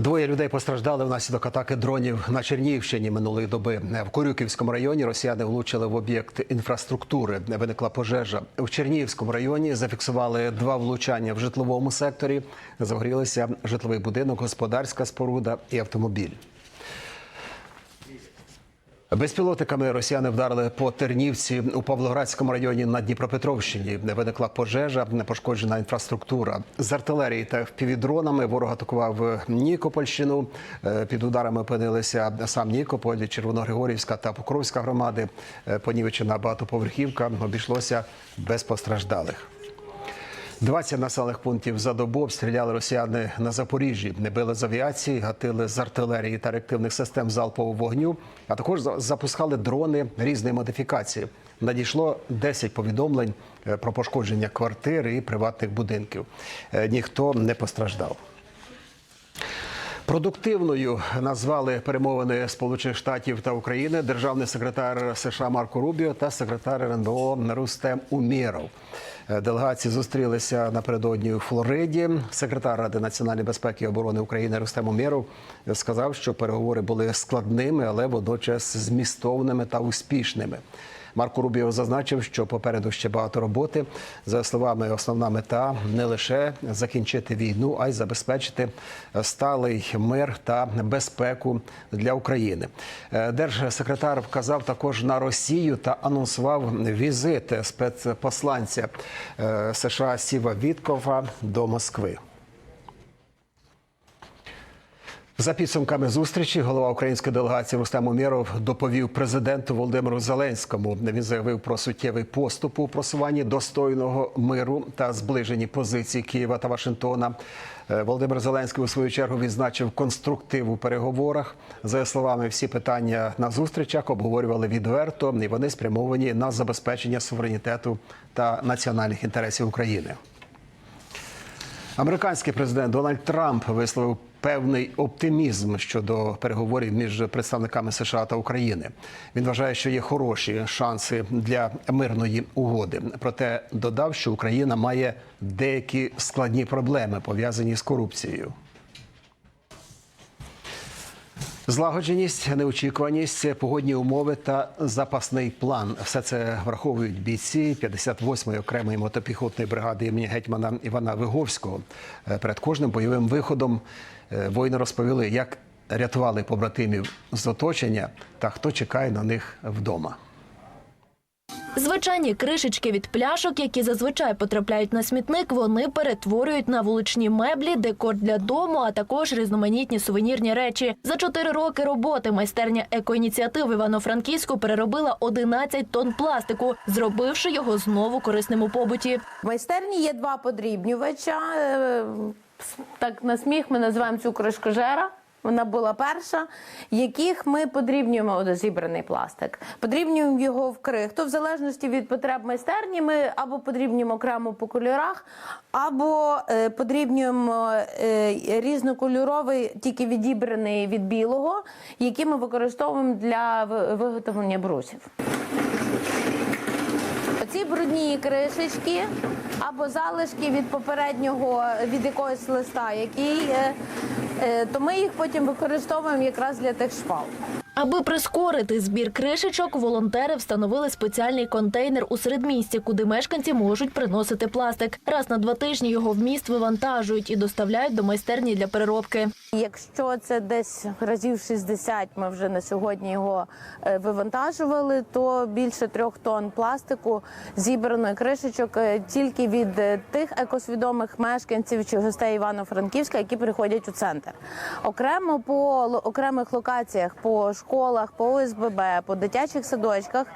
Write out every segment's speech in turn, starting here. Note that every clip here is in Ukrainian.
Двоє людей постраждали внаслідок атаки дронів на Чернігівщині минулої доби. В Корюківському районі росіяни влучили в об'єкт інфраструктури. Виникла пожежа. В Чернігівському районі зафіксували два влучання в житловому секторі. Загорілися житловий будинок, господарська споруда і автомобіль. Безпілотниками росіяни вдарили по Тернівці у Павлоградському районі на Дніпропетровщині. Виникла пожежа, непошкоджена інфраструктура. З артилерії та впівдронами ворог атакував Нікопольщину. Е, Під ударами опинилися сам Нікополь, Червоногригорівська та Покровська громади. Е, Понівечена багатоповерхівка обійшлося без постраждалих. 20 населених пунктів за добу обстріляли росіяни на Запоріжжі. Не били з авіації, гатили з артилерії та реактивних систем залпового вогню, а також за- запускали дрони різної модифікації. Надійшло 10 повідомлень е, про пошкодження квартир і приватних будинків. Е, Ніхто не постраждав. Продуктивною назвали перемовини Сполучених Штатів та України державний секретар США Марко Рубіо та секретар РНБО Рустем Умєров. Е, Делегації зустрілися напередодні у Флориді. Секретар Ради національної безпеки і оборони України Рустем Умєров сказав, що переговори були складними, але водночас змістовними та успішними. Марко Рубіо зазначив, що попереду ще багато роботи. За словами, основна мета не лише закінчити війну, а й забезпечити сталий мир та безпеку для України. Е, Держсекретар вказав також на Росію та анонсував візит спецпосланця е, США Сіва Віткова до Москви. За підсумками зустрічі голова української делегації Рустем Умєров доповів президенту Володимиру Зеленському. Він заявив про суттєвий поступ у просуванні достойного миру та зближенні позицій Києва та Вашингтона. Е, Володимир Зеленський у свою чергу відзначив конструктив у переговорах. За словами, всі питання на зустрічах обговорювали відверто, і вони спрямовані на забезпечення суверенітету та національних інтересів України. Американський президент Дональд Трамп висловив певний оптимізм щодо переговорів між представниками США та України. Він вважає, що є хороші шанси для мирної угоди. Проте додав, що Україна має деякі складні проблеми пов'язані з корупцією. Злагодженість, неочікуваність, погодні умови та запасний план все це враховують бійці 58-ї окремої мотопіхотної бригади імені гетьмана Івана Виговського. Перед кожним бойовим виходом воїни розповіли, як рятували побратимів з оточення та хто чекає на них вдома. Звичайні кришечки від пляшок, які зазвичай потрапляють на смітник, вони перетворюють на вуличні меблі, декор для дому, а також різноманітні сувенірні речі. За чотири роки роботи майстерня екоініціатив в Івано-Франківську переробила 11 тонн пластику, зробивши його знову корисним у побуті. В майстерні є два подрібнювача. Так на сміх ми називаємо цю кришкожера. Вона була перша, яких ми подрібнюємо зібраний пластик. Подрібнюємо його в крихту. В залежності від потреб майстерні, ми або подрібнюємо окремо по кольорах, або е, подрібнюємо е, різнокольоровий, тільки відібраний від білого, який ми використовуємо для виготовлення брусів. Оці брудні кришечки або залишки від попереднього від якогось листа, який е, е, то ми їх потім використовуємо якраз для тих шпал. Аби прискорити збір кришечок, волонтери встановили спеціальний контейнер у середмісті, куди мешканці можуть приносити пластик. Раз на два тижні його вміст вивантажують і доставляють до майстерні для переробки. Якщо це десь разів 60 ми вже на сьогодні його е, вивантажували, то більше трьох тонн пластику зібрано кришечок е, тільки від е, тих екосвідомих мешканців чи гостей Івано-Франківська, які приходять у центр. Окремо по окремих локаціях, по школах, по ОСББ, по дитячих садочках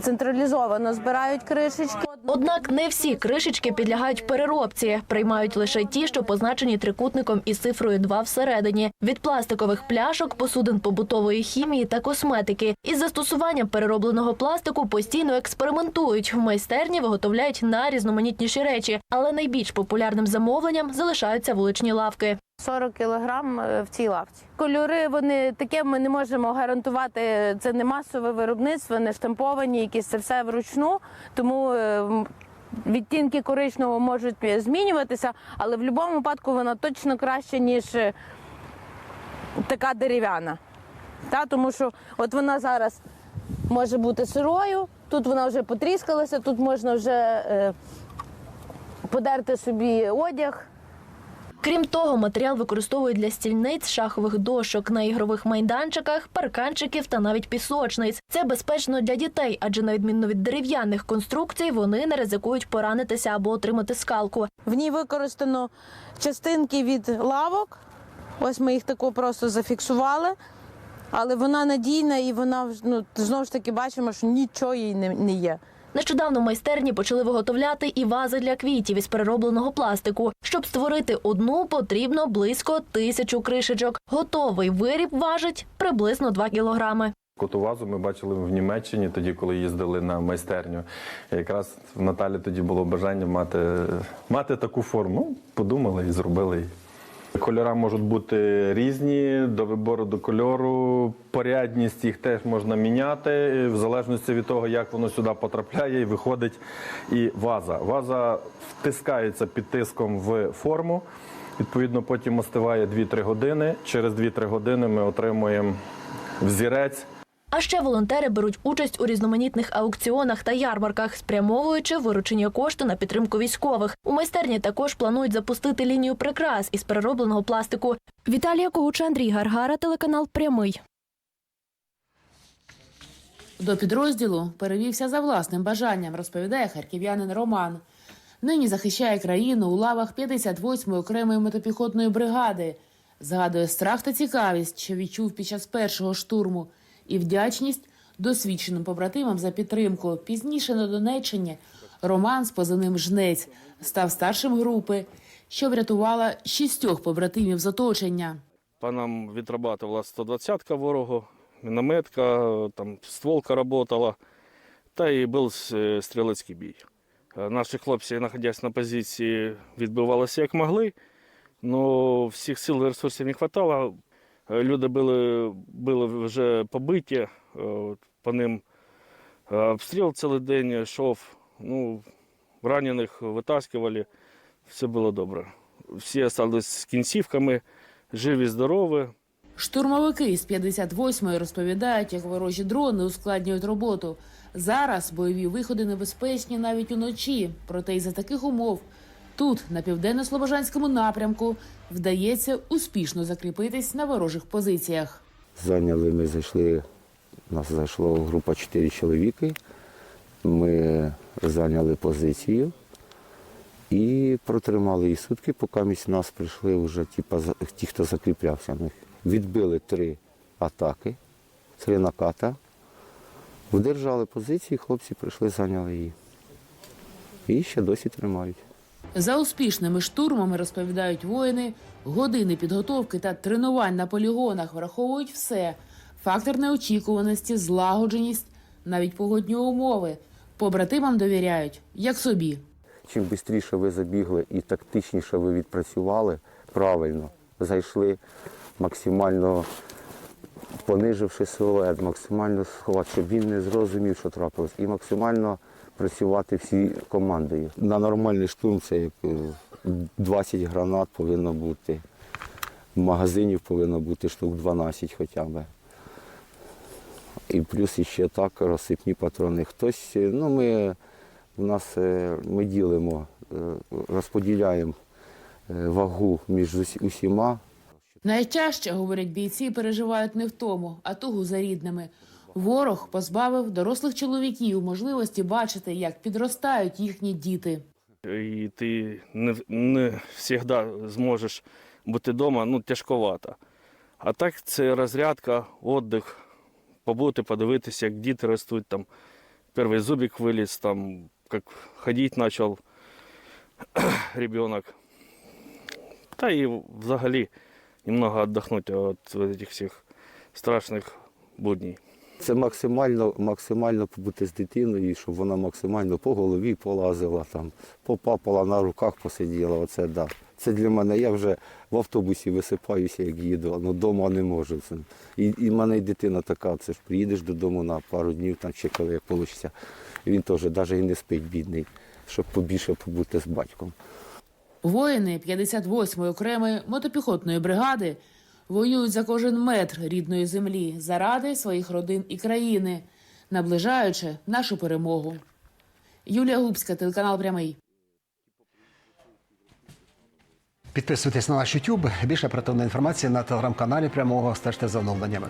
централізовано збирають кришечки. Однак не всі кришечки підлягають переробці, приймають лише ті, що позначені трикутником із цифрою 2 всередині. Від пластикових пляшок, посудин побутової хімії та косметики. Із застосуванням переробленого пластику постійно експериментують. В майстерні виготовляють найрізноманітніші речі, але найбільш популярним замовленням залишаються вуличні лавки. 40 кілограм е, в цій лавці. Кольори вони таке ми не можемо гарантувати. Це не масове виробництво, не штамповані, якісь це все вручну. Тому е, відтінки коричневого можуть змінюватися, але в будь-якому випадку вона точно краще ніж е, така дерев'яна. Та, тому що от вона зараз може бути сирою, тут вона вже потріскалася, тут можна вже е, подерти собі одяг. Крім того, матеріал використовують для стільниць, шахових дошок на ігрових майданчиках, парканчиків та навіть пісочниць. Це безпечно для дітей, адже на відміну від дерев'яних конструкцій, вони не ризикують поранитися або отримати скалку. В ній використано частинки від лавок. Ось ми їх тако просто зафіксували. Але вона надійна і вона ну, знову ж таки бачимо, що нічого їй не, є. Нещодавно майстерні почали виготовляти і вази для квітів із переробленого пластику. Щоб створити одну, потрібно близько тисячу кришечок. Готовий виріб важить приблизно 2 кілограми. Коту вазу ми бачили в Німеччині, тоді, коли їздили на майстерню. Якраз в Наталі тоді було бажання мати, мати таку форму. Ну, Подумали і зробили. Її. Кольори можуть бути різні, до вибору до кольору. Порядність їх теж можна міняти в залежності від того, як воно сюди потрапляє і виходить. І ваза. Ваза втискається під тиском в форму. Відповідно, потім остиває 2-3 години. Через 2-3 години ми отримуємо взірець. А ще волонтери беруть участь у різноманітних аукціонах та ярмарках, спрямовуючи виручені кошти на підтримку військових. У майстерні також планують запустити лінію прикрас із переробленого пластику. Віталія Когуч, Андрій Гаргара, телеканал Прямий. До підрозділу перевівся за власним бажанням, розповідає харків'янин Роман. Нині захищає країну у лавах 58-ї окремої мотопіхотної бригади. Згадує страх та цікавість, що відчув під час першого штурму, і вдячність досвідченим побратимам за підтримку. Пізніше на Донеччині Роман з позивним Жнець став старшим групи, що врятувала шістьох побратимів з оточення. По відрабатувала 120-ка ворогу, мінометка, там стволка работала, та і був е, стрілецький бій. Е, Наші хлопці, знаходясь на позиції, відбивалися як могли, але всіх сил і ресурсів не вистачало. Е, Люди були, були вже побиті, е, по ним е, обстріл цілий день йшов, ну, ранених витаскували, все було добре. Всі залишились з кінцівками, живі, здорові. Штурмовики з 58-ї розповідають, як ворожі дрони ускладнюють роботу. Зараз бойові виходи небезпечні навіть уночі. Проте й за таких умов тут, на південно-слобожанському напрямку, вдається успішно закріпитись на ворожих позиціях. Зайняли, ми зайшли, нас зайшло група 4 чоловіки. Ми зайняли позицію і протримали її сутки, поки місь нас прийшли вже за- ті, хто закріплявся. Ми відбили три атаки, три наката, вдержали позиції, хлопці прийшли, зайняли її. І ще досі тримають. За успішними штурмами розповідають воїни, години підготовки та тренувань на полігонах враховують все: фактор неочікуваності, злагодженість, навіть погодні умови. Побратимам довіряють, як собі. Чим швидше ви забігли і тактичніше ви відпрацювали, правильно, зайшли максимально пониживши силует, максимально сховати, щоб він не зрозумів, що трапилось, і максимально працювати всі командою. На нормальний штурм це як е, 20 гранат повинно бути. Магазинів повинно бути штук 12 хоча б. І плюс іще так розсипні патрони. Хтось, е, ну ми у нас е, ми ділимо, е, розподіляємо е, вагу між усіма. Найтяжче, говорять бійці, переживають не в тому, а тугу за рідними. Ворог позбавив дорослих чоловіків можливості бачити, як підростають їхні діти. і ти не, не завжди зможеш бути вдома, ну, тяжковато. А так це розрядка, віддих, побути, подивитися, як діти ростуть, там, перший зубик виліз, там, як ходити почав ребенок. Та і взагалі немного віддохнути від цих всіх страшних будній. Це максимально, максимально побути з дитиною, щоб вона максимально по голові полазила, там, попапала на руках, посиділа. Оце да. Це для мене. Я вже в автобусі висипаюся, як їду, але вдома не можу. Це. І, і в мене і дитина така, це ж приїдеш додому на пару днів, там ще коли як вийде. Він теж навіть і не спить, бідний, щоб побільше побути з батьком. Воїни 58-ї окремої мотопіхотної бригади воюють за кожен метр рідної землі заради своїх родин і країни, наближаючи нашу перемогу. Юлія Губська, телеканал Прямий. Підписуйтесь на наш YouTube. Більше оперативної інформації на телеграм-каналі прямого стежте за оновленнями.